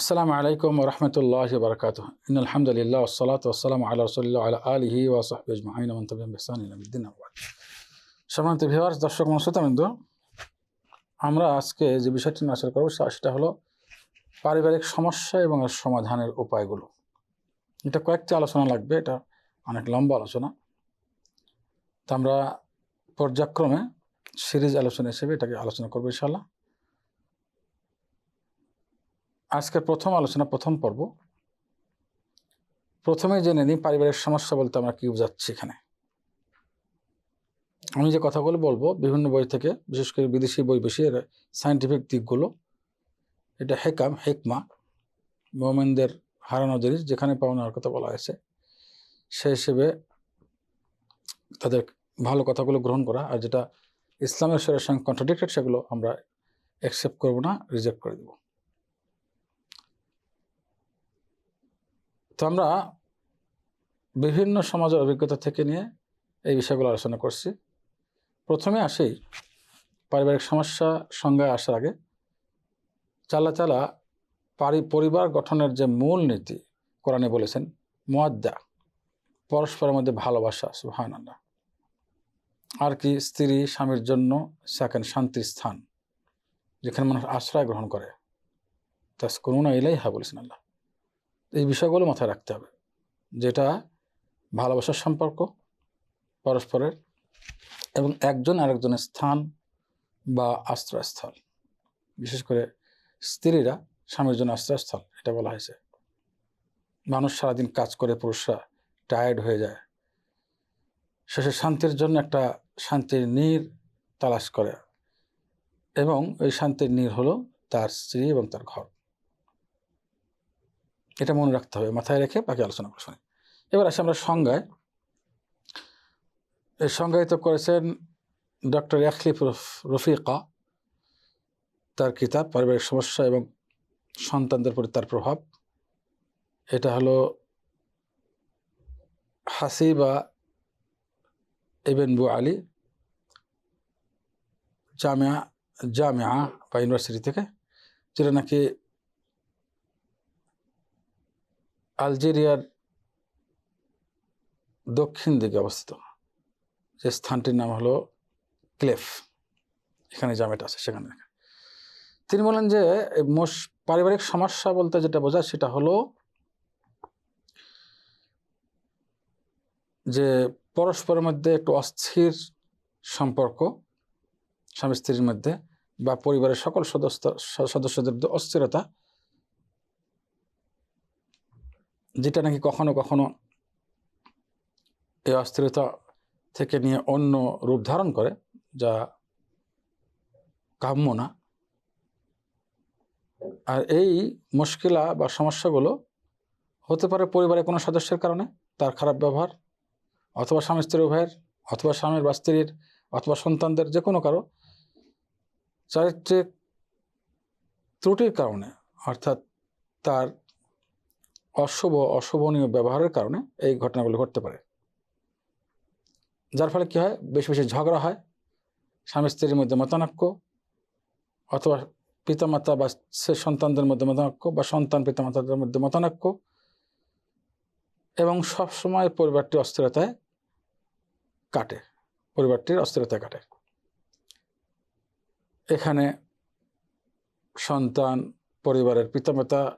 আসসালামু আলাইকুম রহমতুল্লাহ বরকাত আলহামদুলিল্লাহ ওসলাত ওসালাম আল্লাহ রসুল্লাহ আলা আলহি ওয়াসাহবি আজমাইন। মন্তবিম বেসান দর্শক মনসুতামিন্দ আমরা আজকে যে বিষয়টি নিয়ে আলোচনা করব সেটা হলো পারিবারিক সমস্যা এবং এর সমাধানের উপায়গুলো। এটা কয়েকটি আলোচনা লাগবে, এটা অনেক লম্বা আলোচনা। তা আমরা পর্যায়ক্রমে সিরিজ আলোচনা হিসেবে এটাকে আলোচনা করব ইনশাল্লাহ আজকের প্রথম আলোচনা, প্রথম পর্ব। প্রথমে জেনে নিই পারিবারিক সমস্যা বলতে আমরা কি বোঝাচ্ছি এখানে। আমি যে কথাগুলো বলব, বিভিন্ন বই থেকে, বিশেষ করে বিদেশি বই বেশি, এর সায়েন্টিফিক দিকগুলো, এটা হেকাম, হেকমা, মোমেনদের হারানো জিনিস, যেখানে পাওনার কথা বলা হয়েছে, সেই হিসেবে তাদের ভালো কথাগুলো গ্রহণ করা, আর যেটা ইসলামের সঙ্গে কন্ট্রাডিক্টেড সেগুলো আমরা অ্যাকসেপ্ট করব না রিজেক্ট করে দেবো। তো আমরা বিভিন্ন সমাজের অভিজ্ঞতা থেকে নিয়ে এই বিষয়গুলো আলোচনা করছি। প্রথমে আসি পারিবারিক সমস্যা সংজ্ঞায় আসার আগে। চালা চালা পারি পরিবার গঠনের যে মূল নীতি কোরআনে বলেছেন মোয়াদ্দা পরস্পরের মধ্যে ভালোবাসা সুহান আল্লাহ আর কি স্ত্রী, স্বামীর জন্য সেকেন্ড শান্তির স্থান, যেখানে মানুষ আশ্রয় গ্রহণ করে। তাস করুণা এলাই হা বলেছেন আল্লাহ। এই বিষয়গুলো মাথায় রাখতে হবে। যেটা ভালোবাসার সম্পর্ক, পরস্পরের এবং একজন আরেকজনের স্থান বা আশ্রয়স্থল। বিশেষ করে স্ত্রীরা স্বামীর জন্য আশ্রয়স্থল, এটা বলা হয়েছে। মানুষ সারাদিন কাজ করে, পুরুষরা টায়ার্ড হয়ে যায়। শেষে শান্তির জন্য একটা শান্তির নীর তালাশ করে এবং ওই শান্তির নীর হলো তার স্ত্রী এবং তার ঘর। এটা মনে রাখতে হবে, মাথায় রেখে বাকি আলোচনা করে শুনি। এবার আসি আমরা সংজ্ঞায়। এই সংজ্ঞায়িত করেছেন ডক্টর ইয়াখলিফ রফ- রফিকা। তার কিতাব, পারিবারিক সমস্যা এবং সন্তানদের প্রতি তার প্রভাব। এটা হলো এবেন বু আলী জামিয়া জামিয়া বা ইউনিভার্সিটি থেকে, যেটা নাকি আলজেরিয়ার দক্ষিণ দিকে অবস্থিত। যে স্থানটির নাম হলো ক্লেফ। এখানে জামেটা আছে, সেখানে তিনি বলেন যে মোস পারিবারিক সমস্যা বলতে যেটা বোঝায় সেটা হলো যে পরস্পরের মধ্যে একটু অস্থির সম্পর্ক স্বামী স্ত্রীর মধ্যে বা পরিবারের সকল সদস্য, সদস্যদের অস্থিরতা যেটা নাকি কখনো কখনো এই অস্থিরতা থেকে নিয়ে অন্য রূপ ধারণ করে, যা কাম্য না। আর এই মুশকিলা বা সমস্যাগুলো হতে পারে পরিবারের কোনো সদস্যের কারণে, তার খারাপ ব্যবহার, অথবা স্বামী স্ত্রী উভয়ের, অথবা স্বামীর বা স্ত্রীর, অথবা সন্তানদের যে কোনো কারও চারিত্রিক ত্রুটির কারণে, অর্থাৎ তার অশুভ, অশোভনীয় ব্যবহারের কারণে এই ঘটনাগুলো ঘটতে পারে। যার ফলে কী হয়? বেশি বেশি ঝগড়া হয়। স্বামী স্ত্রীর মধ্যে মতানক্য অথবা পিতামাতা বা সে সন্তানদের মধ্যে মতানক্য বা সন্তান পিতামাতাদের মধ্যে মতানক্য এবং সবসময় পরিবারটি অস্থিরতায় কাটে। পরিবারটির অস্থিরতায় কাটে। এখানে সন্তান, পরিবারের পিতামাতা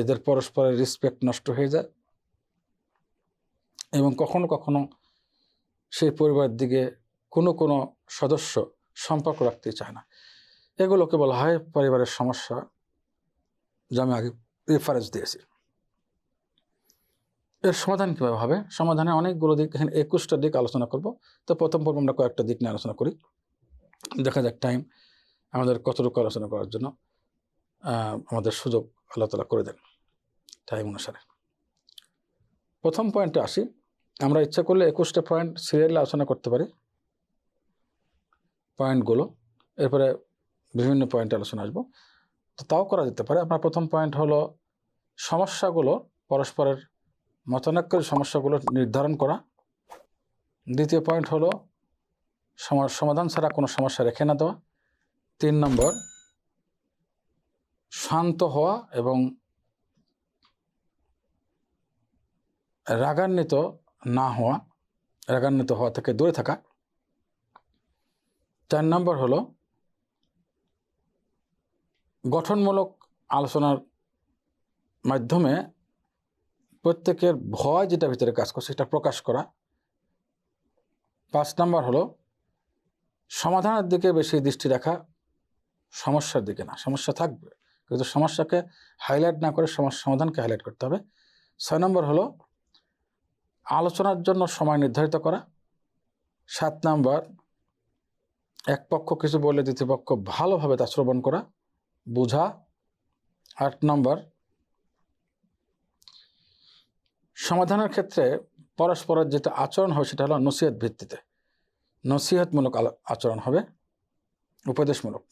এদের পরস্পরের রেসপেক্ট নষ্ট হয়ে যায়। এবং কখনো কখনো সেই পরিবারের দিকে কোনো কোনো সদস্য সম্পর্ক রাখতে চায় না। এগুলোকে বলা হয় পরিবারের সমস্যা, যা আমি আগে রেফারেন্স দিয়েছি। এর সমাধান কীভাবে হবে? সমাধানে অনেকগুলো দিক, এখানে একুশটা দিক আলোচনা করব। তো প্রথম পর্ব আমরা কয়েকটা দিক নিয়ে আলোচনা করি। দেখা যাক টাইম আমাদের কতটুকু আলোচনা করার জন্য আমাদের সুযোগ আল্লাহ তালা করে দেন। টাইম অনুসারে। প্রথম পয়েন্টে আসি। আমরা ইচ্ছা করলে একুশটা পয়েন্ট সিরিয়ালে আলোচনা করতে পারি। পয়েন্টগুলো এরপরে বিভিন্ন পয়েন্টে আলোচনা আসব। তো তাও করা যেতে পারে। আপনার প্রথম পয়েন্ট হলো সমস্যাগুলো পরস্পরের মতানৈক্যের সমস্যাগুলো নির্ধারণ করা। দ্বিতীয় পয়েন্ট হলো সমাধান ছাড়া কোনো সমস্যা রেখে না দেওয়া। তিন নম্বর, শান্ত হওয়া এবং রাগান্বিত না হওয়া, রাগান্বিত হওয়া থেকে দূরে থাকা। চার নম্বর হলো গঠনমূলক আলোচনার মাধ্যমে প্রত্যেকের ভয় যেটা ভিতরে কাজ করছে সেটা প্রকাশ করা। পাঁচ নাম্বার হলো সমাধানের দিকে বেশি দৃষ্টি রাখা সমস্যার দিকে না, সমস্যা থাকবে। কিন্তু সমস্যাকে হাইলাইট না করে সমস্যা সমাধানকে হাইলাইট করতে হবে। ছয় নম্বর হলো আলোচনার জন্য সময় নির্ধারিত করা। সাত নাম্বার, এক পক্ষ কিছু বলে দ্বিতীয় পক্ষ ভালোভাবে তা শ্রবণ করা, বোঝা। আট নম্বর, সমাধানের ক্ষেত্রে পরস্পরের যেটা আচরণ হবে সেটা হলো নসিহত ভিত্তিতে। নসিহতমূলক আচরণ হবে, উপদেশমূলক।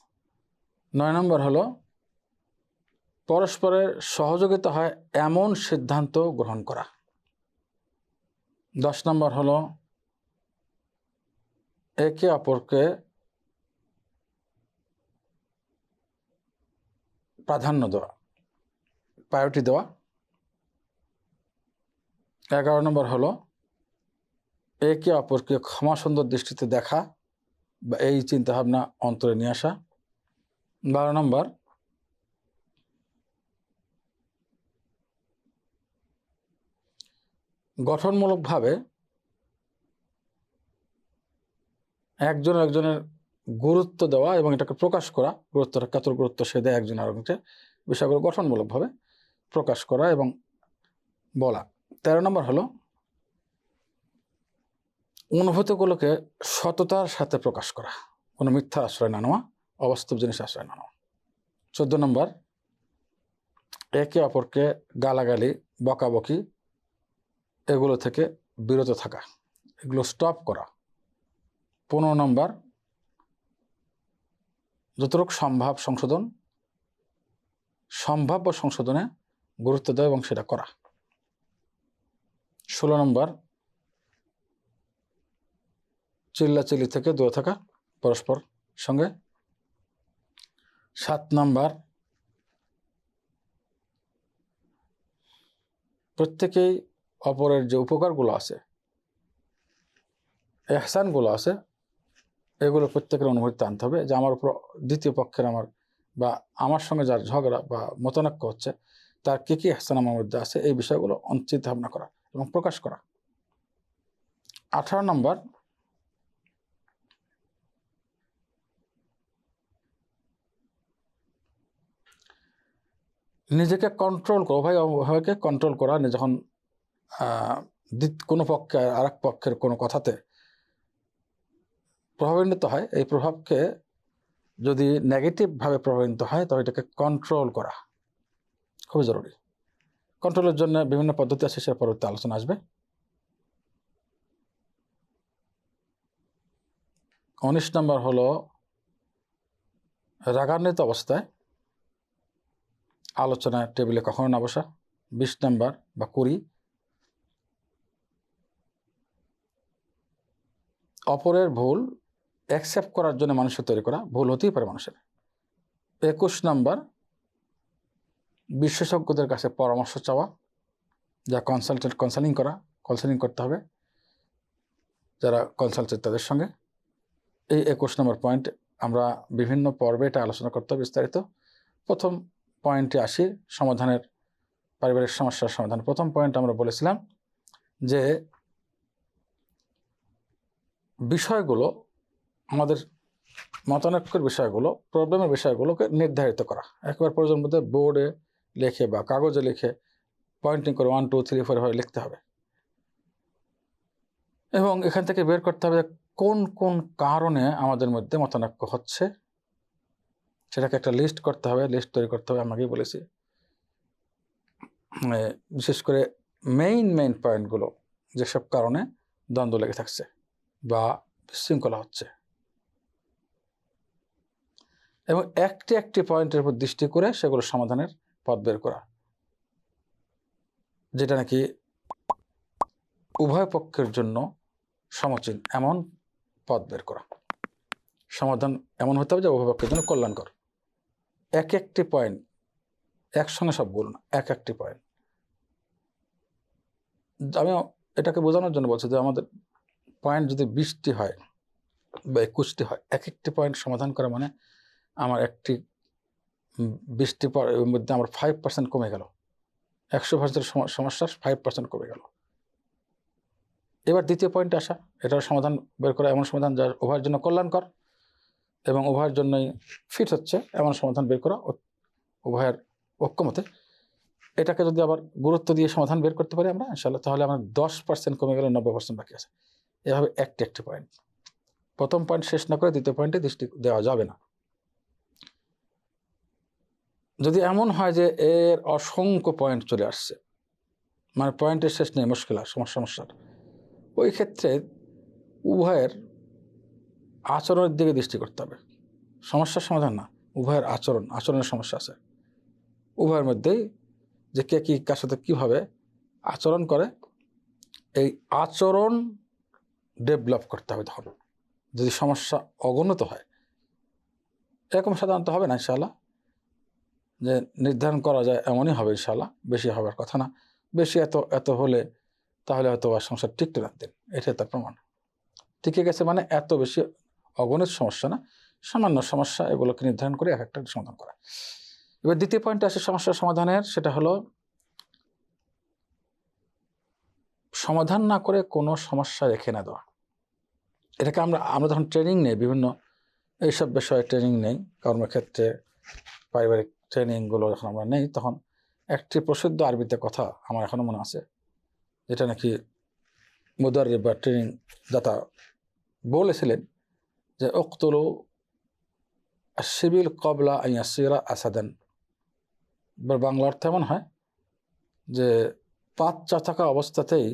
নয় নম্বর হলো, পরস্পরের সহযোগিতা হয় এমন সিদ্ধান্ত গ্রহণ করা। দশ নম্বর হলো, একে অপরকে প্রাধান্য দেওয়া প্রায়োরিটি দেওয়া। এগারো নম্বর হলো, একে অপরকে ক্ষমা সুন্দর দৃষ্টিতে দেখা বা এই চিন্তাভাবনা অন্তরে নিয়ে আসা। বারো নম্বর গঠনমূলকভাবে একজন একজনের গুরুত্ব দেওয়া এবং এটাকে প্রকাশ করা, গুরুত্বটা কত গুরুত্ব সে দেয় একজন আরেকজনকে, বিষয়গুলো গঠনমূলকভাবে প্রকাশ করা এবং বলা। তেরো নম্বর হলো, অনুভূতিগুলোকে সততার সাথে প্রকাশ করা। কোনো মিথ্যা আশ্রয় না নেওয়া, অবাস্তব জিনিস আশ্রয় না নেওয়া। চোদ্দ নম্বর, একে অপরকে গালাগালি, বকাবকি এগুলো থেকে বিরত থাকা। এগুলো স্টপ করা। পনেরো নম্বর, যতটুকু সম্ভব সংশোধন, সম্ভাব্য সংশোধনে গুরুত্ব দেওয়া এবং সেটা করা। ষোলো নম্বর, চিল্লাচিল্লি থেকে দূরে থাকা পরস্পর সঙ্গে। সাত নম্বর, প্রত্যেকেই অপরের যে উপকারগুলো আছে, এহসানগুলো আছে, এগুলো প্রত্যেকের অনুভূতিতে আনতে হবে যে আমার উপর দ্বিতীয় পক্ষের আমার বা আমার সঙ্গে যার ঝগড়া বা মতনাক্য হচ্ছে, তার কী কী এহসান আমার মধ্যে আছে, এই বিষয়গুলো চিন্তা ভাবনা করা এবং প্রকাশ করা। আঠারো নম্বর, নিজেকে কন্ট্রোল করা, উভয় উভয়কে কন্ট্রোল করা, যখন কোনো পক্ষে আর পক্ষের কোনো কথাতে প্রভাবান্বিত হয়। এই প্রভাবকে যদি নেগেটিভভাবে প্রভাবিত হয়, তবে এটাকে কন্ট্রোল করা খুবই জরুরি। কন্ট্রোলের জন্য বিভিন্ন পদ্ধতি আছে, সে পরবর্তী আলোচনা আসবে। উনিশ নম্বর হলো রাগান্বিত অবস্থায়। আলোচনা টেবিলে কখনো না বসা বিশ নাম্বার বা কুড়ি। অপরের ভুল অ্যাকসেপ্ট করার জন্য মানুষের তৈরি করা ভুল হতেই পারে মানুষের। একুশ নম্বর, বিশেষজ্ঞদের কাছে পরামর্শ চাওয়া, যা কনসালটেন্ট কাউন্সেলিং করা কাউন্সেলিং করতে হবে, যারা কনসালটেন্ট তাদের সঙ্গে। এই একুশ নম্বর পয়েন্ট আমরা বিভিন্ন পর্বে এটা আলোচনা করতে হবে বিস্তারিত। প্রথম পয়েন্টে আসি, সমাধানের, পারিবারিক সমস্যার সমাধান। প্রথম পয়েন্ট আমরা বলেছিলাম যে বিষয়গুলো, আমাদের মতানৈক্যের বিষয়গুলো, প্রবলেমের বিষয়গুলোকে নির্ধারিত করা। একবার প্রয়োজন মধ্যে বোর্ডে লেখে বা কাগজে লিখে পয়েন্টিং করে ওয়ান টু থ্রি ফোর লিখতে হবে। এবং এখান থেকে বের করতে হবে কোন কোন কারণে আমাদের মধ্যে মতানৈক্য হচ্ছে। সেটাকে একটা লিস্ট করতে হবে লিস্ট তৈরি করতে হবে, আমাকেই বলেছি। বিশেষ করে মেইন মেইন পয়েন্টগুলো যেসব কারণে দ্বন্দ্ব লেগে থাকছে। বা বিশৃঙ্খলা হচ্ছে। এবং একটি একটি পয়েন্টের উপর দৃষ্টি করে সেগুলো সমাধানের পথ বের করা। যেটা নাকি উভয় পক্ষের জন্য সমচীন, এমন পথ বের করা। সমাধান এমন হতে হবে যে উভয় পক্ষের জন্য কল্যাণকর। এক একটি পয়েন্ট, একসঙ্গে সব বলুন এক একটি পয়েন্ট। আমি এটাকে বোঝানোর জন্য বলছি যে আমাদের পয়েন্ট যদি বিশটি হয় বা একুশটি হয় এক একটি পয়েন্ট সমাধান করা মানে আমার একটি বিশটি মধ্যে আমার ফাইভ পার্সেন্ট কমে গেল। একশো পার্সেন্ট সমস্যার ফাইভ পার্সেন্ট কমে গেল। এবার দ্বিতীয় পয়েন্টে আসা, এটার সমাধান বের করা এমন সমাধান যা উভয়ের জন্য কল্যাণকর এবং উভয়ের জন্যই ফিট হচ্ছে এমন সমাধান বের করা উভয়ের ঐক্যমতে। এটাকে যদি আবার গুরুত্ব দিয়ে সমাধান বের করতে পারি আমরা ইনশাল্লাহ তাহলে আমার দশ পার্সেন্ট কমে গেলে, নব্বই পার্সেন্ট বাকি আছে। এভাবে একটি একটি পয়েন্ট প্রথম পয়েন্ট শেষ না করে দ্বিতীয় পয়েন্টে দৃষ্টি দেওয়া যাবে না। যদি এমন হয় যে এর অসংখ্য পয়েন্ট চলে আসছে মানে পয়েন্টের শেষ নেই, মুশকিল সমস্যা সমস্যার ওই ক্ষেত্রে উভয়ের আচরণের দিকে দৃষ্টি করতে হবে। সমস্যার সমাধান না, উভয়ের আচরণ, আচরণের সমস্যা আছে। উভয়ের মধ্যেই যে কে কী, কার সাথে কীভাবে আচরণ করে, এই আচরণ ডেভেলপ করতে হবে তখন। যদি সমস্যা অগণত হয়, এরকম সাধারণত হবে না ইনশাআল্লাহ। যে নির্ধারণ করা যায় এমনই হবে ইনশাআল্লাহ, বেশি হবার কথা না। বেশি এত এত হলে তাহলে হয়তো আর সংসার টিকতে রাখতেন এটাই তার প্রমাণ। টিকে গেছে মানে এত বেশি অগণিত সমস্যা না, সামান্য সমস্যা এগুলোকে নির্ধারণ করে এক একটা সমাধান করা। এবার দ্বিতীয় পয়েন্ট আসে সমস্যার সমাধানের, সেটা হলো সমাধান না করে কোনো সমস্যা রেখে না দেওয়া। এটাকে আমরা আমরা যখন ট্রেনিং নেই, বিভিন্ন এইসব বিষয়ে ট্রেনিং নেই, কর্মক্ষেত্রে পারিবারিক ট্রেনিংগুলো যখন আমরা নেই, তখন একটি প্রসিদ্ধ আরবিতে কথা আমার এখনও মনে আছে, যেটা নাকি মুদার বা ট্রেনিং দাতা বলেছিলেন যে, উক্তলু শিবিল কবলা আইয়াসিরা আসাদান। বা বাংলা অর্থ এমন হয় যে বাচ্চা থাকা অবস্থাতেই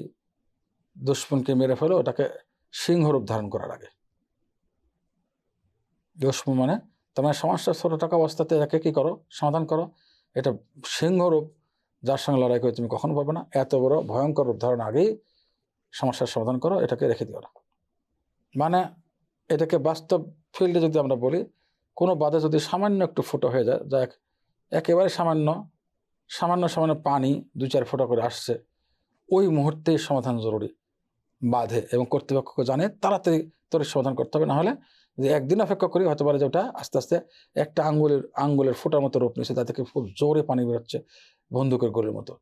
দুশ্মনকে মেরে ফেলো ওটাকে সিংহরূপ ধারণ করার আগে। দুশ্মন মানে তোমার সমস্যা ছোটো টাকা অবস্থাতে এটাকে কী করো? সমাধান করো। এটা সিংহরূপ যার সঙ্গে লড়াই করে তুমি কখনো পাবে না। এত বড় ভয়ঙ্কর রূপ ধারণ আগেই সমস্যার সমাধান করো, এটাকে রেখে দিও না। মানে এটাকে বাস্তব ফিল্ডে যদি আমরা বলি, কোনো বাদে যদি সামান্য একটু ফুটো হয়ে যায় যা একেবারে সামান্য সামান্য সামান্য পানি দু চার ফোঁটা করে আসছে, ওই মুহূর্তেই সমাধান জরুরি। বাধে এবং কর্তৃপক্ষকে জানে তাড়াতাড়ি তৈরি সমাধান করতে হবে। নাহলে যে একদিন অপেক্ষা করি হতে পারে যে ওটা আস্তে আস্তে একটা আঙ্গুলের আঙ্গুলের ফোটার মতো রূপ নিচ্ছে তা থেকে খুব জোরে পানি বেরোচ্ছে বন্দুকের গোলের মতো।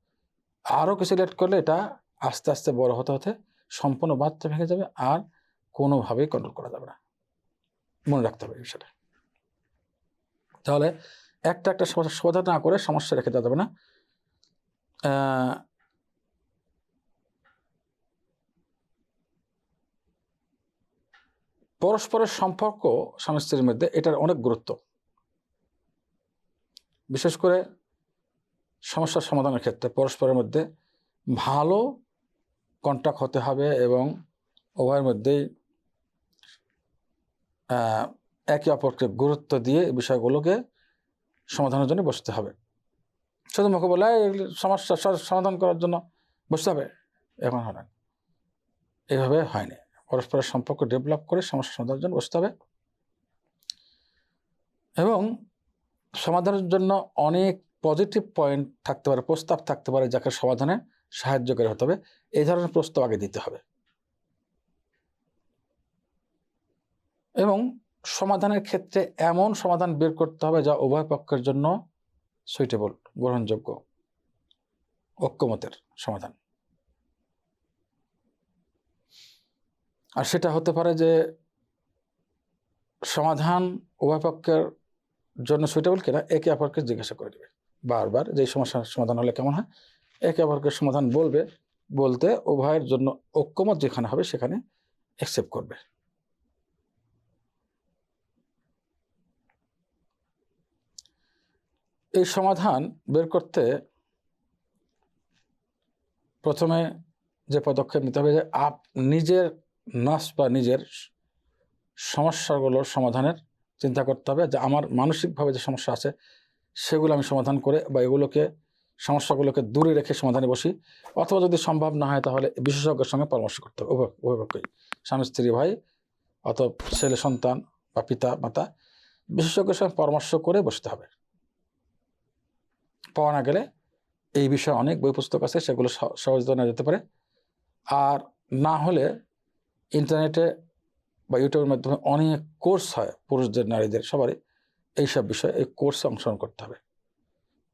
আরও কিছু লেট করলে এটা আস্তে আস্তে বড় হতে হতে সম্পূর্ণ বাচ্চা ভেঙে যাবে আর কোনোভাবেই কন্ট্রোল করা যাবে না। মনে রাখতে হবে এই বিষয়টা। তাহলে একটা একটা সমস্যা সমাধান না করে সমস্যা রেখে দেওয়া যাবে না। পরস্পরের সম্পর্ক স্বামী স্ত্রীর মধ্যে এটার অনেক গুরুত্ব। বিশেষ করে সমস্যার সমাধানের ক্ষেত্রে পরস্পরের মধ্যে ভালো কন্ট্যাক্ট হতে হবে এবং উভয়ের মধ্যেই একে অপরকে গুরুত্ব দিয়ে বিষয়গুলোকে সমাধানের জন্য বসতে হবে। শুধু এগুলি সমস্যা সমাধান করার জন্য বসতে হবে। এখন হয় এইভাবে হয়নি পরস্পরের সম্পর্ক ডেভেলপ করে সমস্যা সমাধানের বসতে হবে। এবং সমাধানের জন্য অনেক পজিটিভ পয়েন্ট থাকতে পারে, প্রস্তাব থাকতে পারে, যাকে সমাধানে সাহায্যকারী হতে হবে। এই ধরনের প্রস্তাব আগে দিতে হবে। এবং সমাধানের ক্ষেত্রে এমন সমাধান বের করতে হবে যা উভয় পক্ষের জন্য সুইটেবল গ্রহণযোগ্য, ঐক্যমতের সমাধান। আর সেটা হতে পারে যে সমাধান উভয় পক্ষের জন্য সুইটেবল কিনা, একে অপরকে জিজ্ঞাসা করে দেবে বারবার যে সমস্যার সমাধান হলে কেমন হয়? একে অপরকে সমাধান বলবে, বলতে উভয়ের জন্য ঐক্যমত যেখানে হবে সেখানে অ্যাকসেপ্ট করবে। এই সমাধান বের করতে প্রথমে যে পদক্ষেপ নিতে হবে যে আপ নিজের নাস বা নিজের সমস্যাগুলোর সমাধানের চিন্তা করতে হবে। যে আমার মানসিকভাবে যে সমস্যা আছে, সেগুলো আমি সমাধান করে বা এগুলোকে, সমস্যাগুলোকে দূরে রেখে সমাধানে বসি। অথবা যদি সম্ভব না হয় তাহলে বিশেষজ্ঞের সঙ্গে পরামর্শ করতে হবে। উভয় স্বামী, স্ত্রী, ভাই অথবা ছেলে, সন্তান বা পিতা, মাতা, বিশেষজ্ঞের সঙ্গে পরামর্শ করে বসতে হবে। পাওয়া না গেলে এই বিষয়ে অনেক বই পুস্তক আছে, সেগুলো সহ- সহজে নেওয়া যেতে পারে। আর না হলে ইন্টারনেটে বা ইউটিউবের মাধ্যমে অনেক কোর্স হয় পুরুষদের, নারীদের, সবারই। এইসব বিষয়ে এই কোর্সে অংশগ্রহণ করতে হবে।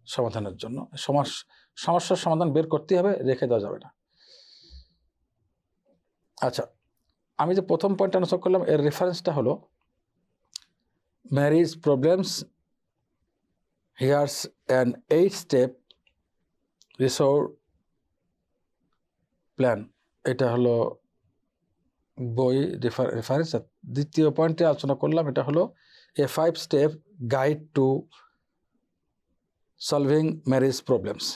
সমাধানের জন্য। সমাস, সমস্যার সমাধান বের করতে হবে, রেখে দেওয়া যাবে না। আচ্ছা আমি যে প্রথম পয়েন্ট আলোচনা করলাম, এর রেফারেন্সটা হলো marriage problems here's an eight step resolution plan এটা হলো বই রেফারেন্স দ্বিতীয় পয়েন্টে আলোচনা করলাম, এটা হলো a five step guide to solving marriage problems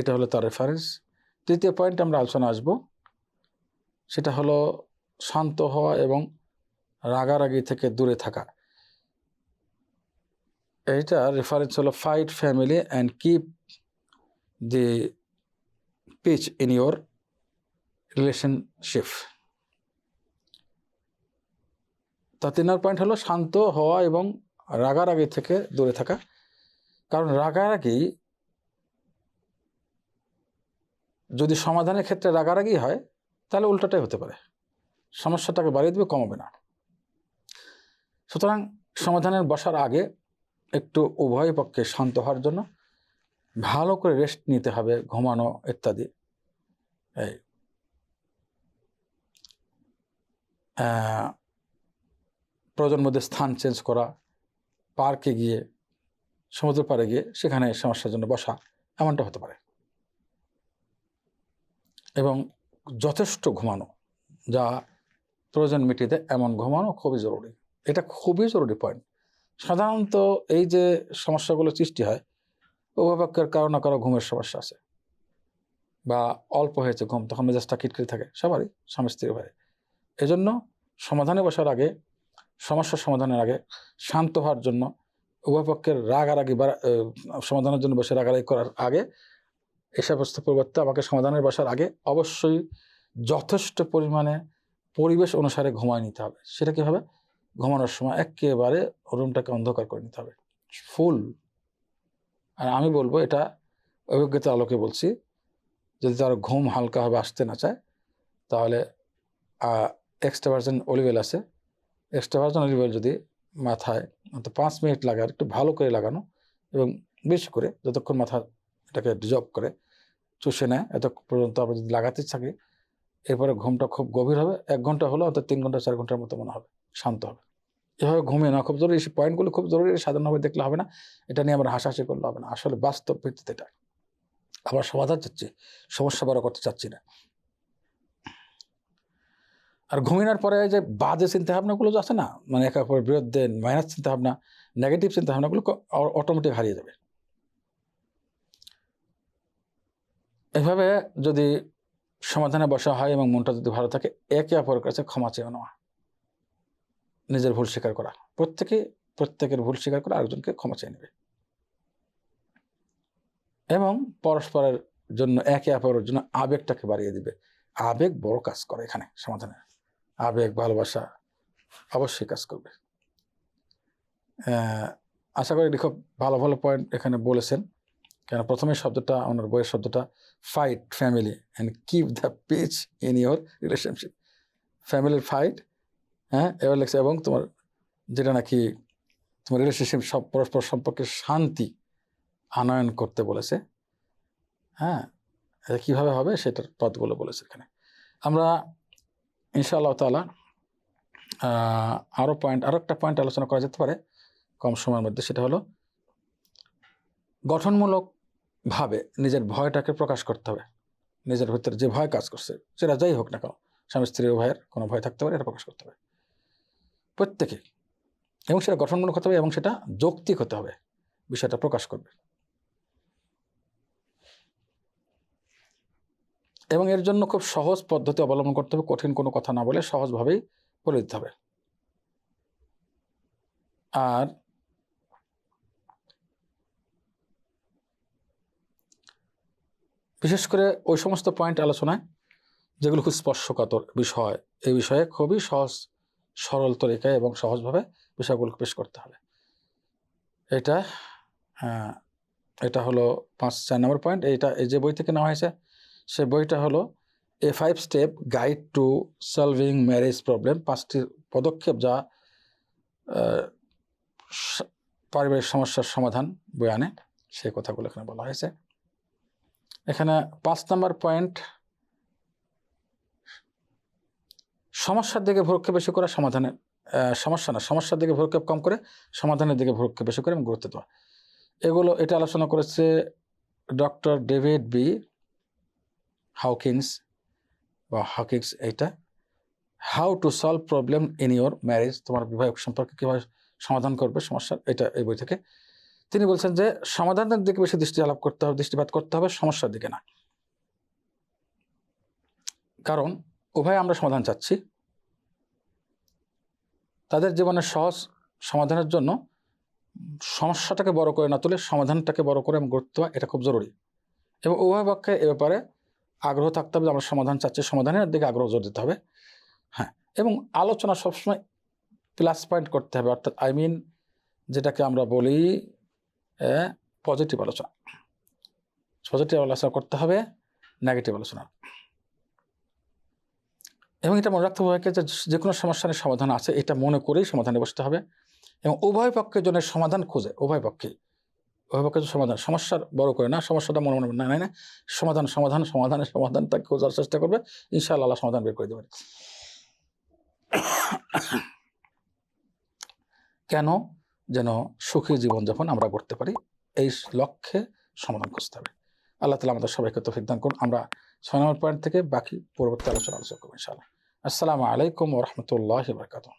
এটা হলো তার রেফারেন্স তৃতীয় পয়েন্ট আমরা আলোচনা আসব, সেটা হলো শান্ত হওয়া এবং রাগারাগি থেকে দূরে থাকা। এইটা রেফারেন্স হলো fight family and keep the peace in your relationship তা তিন নম্বর পয়েন্ট হলো শান্ত হওয়া এবং রাগারাগি থেকে দূরে থাকা। কারণ রাগারাগি যদি সমাধানের ক্ষেত্রে রাগারাগি হয়, তাহলে উল্টোটাই হতে পারে। সমস্যাটাকে বাড়িয়ে দেবে, কমাবে না। সুতরাং সমাধানের বসার আগে একটু উভয় পক্ষে শান্ত হওয়ার জন্য ভালো করে রেস্ট নিতে হবে, ঘুমানো ইত্যাদি। এই মধ্যে স্থান চেঞ্জ করা পার্কে গিয়ে, সমুদ্র পাড়ে গিয়ে সেখানে সমস্যার জন্য বসা, এমনটা হতে পারে। এবং যথেষ্ট ঘুমানো, যা প্রয়োজন দেয় এমন ঘুমানো খুবই জরুরি। এটা খুবই জরুরি পয়েন্ট সাধারণত এই যে সমস্যাগুলো সৃষ্টি হয় উভয়পক্ষের কারও না কারও ঘুমের সমস্যা আছে। বা অল্প হয়েছে ঘুম, তখন মেজাজটা কিটকিট থাকে, সবারই স্বামী স্ত্রীর ভাই এজন্য সমাধানে বসার আগে সমস্যার সমাধানের আগে শান্ত হওয়ার জন্য উভয়পক্ষের রাগারাগি বা সমাধানের জন্য বসে রাগারাগি করার আগে এসব পরিবর্তে আমাকে সমাধানের বসার আগে অবশ্যই যথেষ্ট পরিমাণে পরিবেশ অনুসারে ঘুমায় নিতে হবে। সেটা কি হবে ঘুমানোর সময় একেবারে রুমটাকে অন্ধকার করে নিতে হবে। ফুল। আর আমি বলব এটা অভিজ্ঞতার আলোকে বলছি, যদি তার ঘুম হালকাভাবে আসতে না চায়, তাহলে এক্সট্রা ভার্জন অলিভ অয়েল আছে। এক্সট্রা ভার্জন অলিভ অয়েল যদি মাথায় অন্তত পাঁচ মিনিট লাগে আর একটু ভালো করে লাগানো এবং বেশি করে যতক্ষণ মাথা এটাকে ডিজব করে চুষে নেয় এত পর্যন্ত আমরা যদি লাগাতে থাকি, এরপরে ঘুমটা খুব গভীর হবে, এক ঘণ্টা হলো অর্থাৎ তিন ঘণ্টা, চার ঘণ্টার মতো মনে হবে, শান্ত হবে। এভাবে ঘুমিয়ে না খুব জরুরি, এই পয়েন্টগুলো খুব জরুরি সাধারণভাবে দেখলে হবে না, এটা নিয়ে আমরা হাসাহাসি করলে হবে না। আসলে বাস্তব ভিত্তিতে এটা। আমরা সমাধান চাচ্ছি, সমস্যা বড় করতে চাচ্ছি না। আর ঘুমিনার পরে যে বাজে চিন্তা ভাবনাগুলো যে আছে না মানে একে অপরের বিরুদ্ধে মাইনাস চিন্তা ভাবনা নেগেটিভ চিন্তা ভাবনাগুলো অটোমেটিক হারিয়ে যাবে। এভাবে যদি সমাধানে বসা হয় এবং মনটা যদি ভালো থাকে, একে অপরের কাছে ক্ষমা চেয়ে নেওয়া। নিজের ভুল স্বীকার করা। প্রত্যেকে, প্রত্যেকের ভুল স্বীকার করে আরেকজনকে ক্ষমা চেয়ে নেবে। এবং পরস্পরের জন্য, একে অপরের জন্য আবেগটাকে বাড়িয়ে দিবে। আবেগ বড় কাজ করে এখানে সমাধানে আবেগ, ভালোবাসা অবশ্যই কাজ করবে। আশা করি খুব ভালো ভালো পয়েন্ট এখানে বলেছেন। কেন প্রথমে শব্দটা, ওনার বইয়ের শব্দটা fight family and keep the peace in your relationship ফ্যামিলির ফাইট হ্যাঁ এবার লেগছে এবং তোমার যেটা নাকি তোমার রিলেশনশিপ সব পরস্পর সম্পর্কে শান্তি আনয়ন করতে বলেছে। হ্যাঁ এটা কীভাবে হবে সেটার পথগুলো বলেছে এখানে। আমরা ইনশাআল্লাহ তালা আরও পয়েন্ট আরও একটা পয়েন্ট আলোচনা করা যেতে পারে কম সময়ের মধ্যে, সেটা হলো গঠনমূলকভাবে নিজের ভয়টাকে প্রকাশ করতে হবে। নিজের ভিতরে যে ভয় কাজ করছে, সেটা যাই হোক না কেন, স্বামী স্ত্রী ভয়ের কোনো ভয় থাকতে পারে, এটা প্রকাশ করতে হবে। প্রত্যেকে, এবং সেটা গঠনমূলক হতে হবে এবং সেটা যৌক্তিক হতে হবে, বিষয়টা প্রকাশ করবে। এবং এর জন্য খুব সহজ পদ্ধতি অবলম্বন করতে হবে, কঠিন কোনো কথা না বলে সহজভাবেই বলে দিতে হবে। আর বিশেষ করে ওই সমস্ত পয়েন্ট আলোচনায় যেগুলো খুব স্পর্শকাতর বিষয়, এই বিষয়ে খুবই সহজ, সরল তরিকায় এবং সহজভাবে বিষয়গুলোকে পেশ করতে হবে। এটা এটা হলো পাঁচ, চার নম্বর পয়েন্ট এইটা এই যে বই থেকে নেওয়া হয়েছে সে বইটা হলো, a five step guide to solving marriage problem পাঁচটি পদক্ষেপ যা পারিবারিক সমস্যার সমাধান বই আনে। সেই কথাগুলো এখানে বলা হয়েছে। এখানে পাঁচ নম্বর পয়েন্ট, সমস্যার দিকে ভরক্ষেপ বেশি করে সমাধানের সমস্যা না, সমস্যার দিকে ভরক্ষেপ কম করে সমাধানের দিকে ভরক্ষেপ বেশি করে এবং গুরুত্ব দেওয়া। এগুলো এটা আলোচনা করেছে ডক্টর ডেভিড বি হাউকিংস বা হাউকিংস এইটা। How to solve problem in your marriage তোমার বিবাহ সম্পর্কে কীভাবে সমাধান করবে? সমস্যার এটা এই বই থেকে। তিনি বলছেন যে, সমাধানের দিকে বেশি দৃষ্টি আলাপ করতে হবে, দৃষ্টিপাত করতে হবে, সমস্যার দিকে না। কারণ, উভয় আমরা সমাধান চাচ্ছি। তাদের জীবনের সহজ সমাধানের জন্য সমস্যাটাকে বড় করে না তুলে সমাধানটাকে বড় করে গুরুত্ব এটা খুব জরুরি। এবং উভয় পক্ষে এ ব্যাপারে আগ্রহ থাকতে হবে আমরা সমাধান চাচ্ছি, সমাধানের দিকে আগ্রহ জোর দিতে হবে। হ্যাঁ এবং আলোচনা সবসময় প্লাস পয়েন্ট করতে হবে। অর্থাৎ আই মিন যেটাকে আমরা বলি পজিটিভ আলোচনা। পজিটিভ আলোচনা করতে হবে নেগেটিভ আলোচনা। এবং এটা মনে রাখতে হবে যে যে কোনো সমস্যা নিয়ে সমাধান আছে, এটা মনে করেই সমাধানে বসতে হবে। এবং উভয় পক্ষের জন্য সমাধান খুঁজে, উভয় পক্ষেই। পক্ষের সমাধান। সমস্যার বড় করে না, সমস্যাটা মনে মনে না না সমাধান সমাধান সমাধানের সমাধানটা খোঁজার চেষ্টা করবে, ইনশাআল্লাহ আল্লাহ সমাধান বের করে দেবেন। কেন যেন সুখী জীবনযাপন আমরা করতে পারি, এই লক্ষ্যে সমাধান খুঁজতে হবে। আল্লাহ তালা আমাদের সবাইকে তৌফিক দান করুন। আমরা ছয় নম্বর পয়েন্ট থেকে বাকি পরবর্তী আলোচনা আলোচনা করব ইনশাআল্লাহ। আসসালামু আলাইকুম ওরহমতুল্লাহ বরকাতুহ।